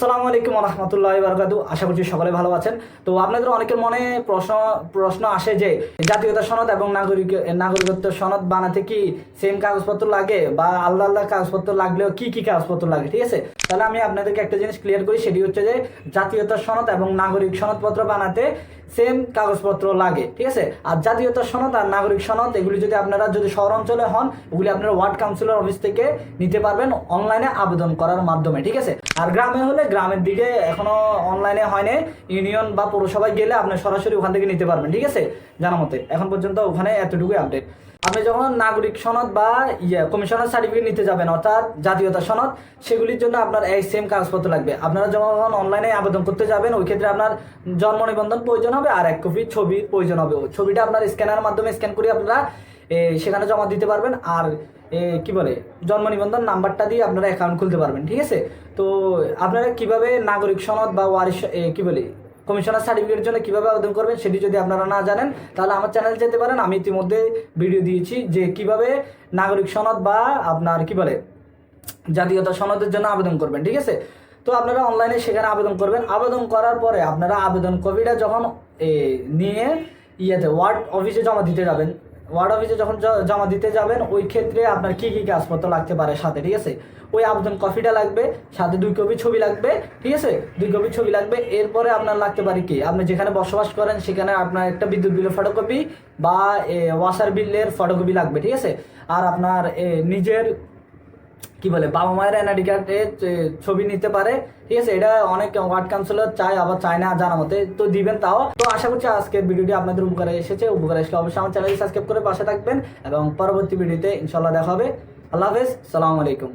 সালামু আলাইকুম রহমতুল্লাহ বারকাতু। আশা করছি সকলে ভালো আছেন। তো আপনাদের অনেকের মনে প্রশ্ন প্রশ্ন আসে যে, জাতীয়তা সনদ এবং নাগরিক, নাগরিকত্ব সনদ বানাতে কি সেম কাগজপত্র লাগে বা আলাদা আলাদা কাগজপত্র লাগলেও কি কি কাগজপত্র লাগে, ঠিক আছে? তাহলে আমি আপনাদেরকে একটা জিনিস ক্লিয়ার করি, সেটি হচ্ছে যে, জাতীয়তা সনদ এবং নাগরিক সনদপত্র বানাতে সেম কাগজপত্র লাগে, ঠিক আছে? আর জাতীয়তা সনদ আর নাগরিক সনদ, এগুলি যদি আপনারা যদি শহর অঞ্চলে হন ওগুলি আপনারা ওয়ার্ড কাউন্সিলর অফিস থেকে নিতে পারবেন অনলাইনে আবেদন করার মাধ্যমে, ঠিক আছে? আর গ্রামে হলে গ্রামের দিকে এখনও অনলাইনে হয়নি, ইউনিয়ন বা পৌরসভায় গেলে আপনি সরাসরি ওখান থেকে নিতে পারবেন, ঠিক আছে? জানা মতে, এখন পর্যন্ত ওখানে এতটুকুই আপডেট আপনি যখন নাগরিক সনদ বা ইয়ে কমিশনার সার্টিফিকেট নিতে যাবেন, অর্থাৎ জাতীয়তা সনদ, সেগুলির জন্য আপনার এই সেম কাগজপত্র লাগবে। আপনারা যখন অনলাইনে আবেদন করতে যাবেন, ওই ক্ষেত্রে আপনার জন্ম নিবন্ধন প্রয়োজন হবে আর এক কপি ছবির প্রয়োজন হবে। ছবিটা আপনার স্ক্যানারের মাধ্যমে স্ক্যান করে আপনারা সেখানে জমা দিতে পারবেন আর কি বলে, জন্ম নিবন্ধন নাম্বারটা দিয়ে আপনারা অ্যাকাউন্ট খুলতে পারবেন, ঠিক আছে? তো আপনারা কীভাবে নাগরিক সনদ বা ওয়ারিশ কি বলে কমিশনার সার্টিফিকেটের জন্য কীভাবে আবেদন করবেন সেটি যদি আপনারা না জানেন, তাহলে আমার চ্যানেল যেতে পারেন। আমি ইতিমধ্যে ভিডিও দিয়েছি যে কীভাবে নাগরিক সনদ বা আপনার কি বলে, জাতীয়তা সনদের জন্য আবেদন করবেন, ঠিক আছে? তো আপনারা অনলাইনে সেখানে আবেদন করবেন। আবেদন করার পরে আপনারা আবেদন কপিটা যখন নিয়ে ইয়েতে ওয়ার্ড অফিসে জমা দিতে যাবেন। ওয়ার্ড অফিসে যখন জমা দিতে যাবেন, ওই ক্ষেত্রে আপনার কী কী কাগজপত্র লাগতে পারে সাথে, ঠিক আছে? ওই আবেদন কপিটা লাগবে, সাথে দুই কপি ছবি লাগবে, ঠিক আছে? দুই কপি ছবি লাগবে, এরপরে আপনার লাগতে পারে কি? আপনি যেখানে বসবাস করেন, সেখানে আপনার একটা বিদ্যুৎ বিলের ফটোকপি বা ওয়াশার বিলের ফটোকপি লাগবে, ঠিক আছে? আর আপনার নিজের কি বলে, বাবা মায়ের এনআইডি কার্ডে ছবি নিতে পারে। ঠিক আছে, এটা অনেক ওয়ার্ড কাউন্সিলর চায়, আবার চায় না জানা মতে। তো দিবেন তাও। তো আশা করছি আজকের ভিডিওটি আপনাদের উপকারে এসেছে। উপকারে আসলে অবশ্যই আমার চ্যানেলটি সাবস্ক্রাইব করে পাশে থাকবেন এবং পরবর্তী ভিডিওতে ইনশাল্লাহ দেখা হবে। আল্লাহ হাফেজ, সালামু আলাইকুম।